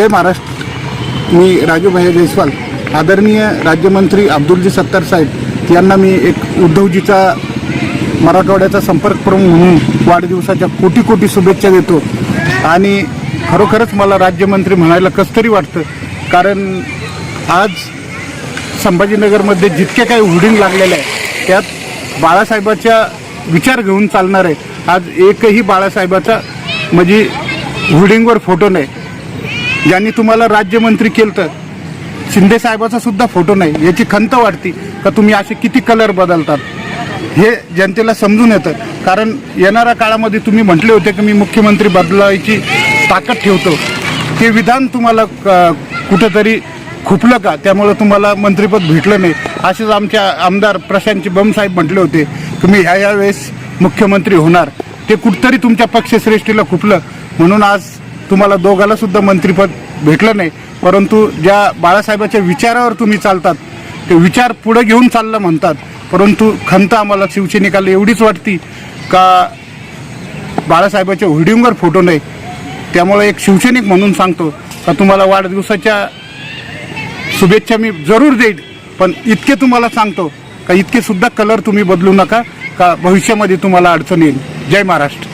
जय महाराष्ट्र. मी राजू भाई जयस्वाल आदरणीय राज्यमंत्री अब्दुलजी सत्तार साहेब यांना मी एक उद्धवजीचा मराठवाड्याचा संपर्क प्रमुख म्हणून वाढदिवसाच्या कोटी कोटी शुभेच्छा देतो. आणि खरोखरच मला राज्यमंत्री म्हणायला कसं तरी वाटतं कारण आज संभाजीनगरमध्ये जितके काही होर्डिंग लागलेले आहे त्यात बाळासाहेबाच्या विचार घेऊन चालणार आहे आज एकही बाळासाहेबाचा म्हणजे होर्डिंगवर फोटो नाही. ज्यांनी तुम्हाला राज्यमंत्री केलं तर. शिंदे साहेबाचा सुद्धा फोटो नाही. याची खंत वाटते का तुम्ही असे किती कलर बदलतात? हे जनतेला समजून येतं. कारण येणाऱ्या काळामध्ये तुम्ही म्हटले होते की मी मुख्यमंत्री बदलायची ताकद ठेवतो. ते विधान तुम्हाला क- कुठंतरी खुपलं का? त्यामुळं तुम्हाला मंत्रिपद भेटलं नाही. असेच आमच्या आमदार प्रशांतची बमसाहेब म्हटले होते की मी ह्या ह्या वेळेस मुख्यमंत्री होणार. ते कुठतरी तुमच्या पक्षश्रेष्ठीला खुपलं. म्हणून आज तुम्हाला दोघाला सुद्धा मंत्रिपद भेटलं नाही. परंतु ज्या बाळासाहेबाच्या विचारावर तुम्ही चालतात ते विचार पुढे घेऊन चाललं म्हणतात. परंतु खंत आम्हाला शिवसैनिकाला एवढीच वाटती का बाळासाहेबाच्या होर्डिंगवर फोटो नाही? त्यामुळे एक शिवसैनिक म्हणून सांगतो का तुम्हाला वाढदिवसाच्या शुभेच्छा मी जरूर देईल पण इतके तुम्हाला सांगतो का इतके सुद्धा कलर तुम्ही बदलू नका का भविष्यामध्ये तुम्हाला अडचण येईल. जय महाराष्ट्र.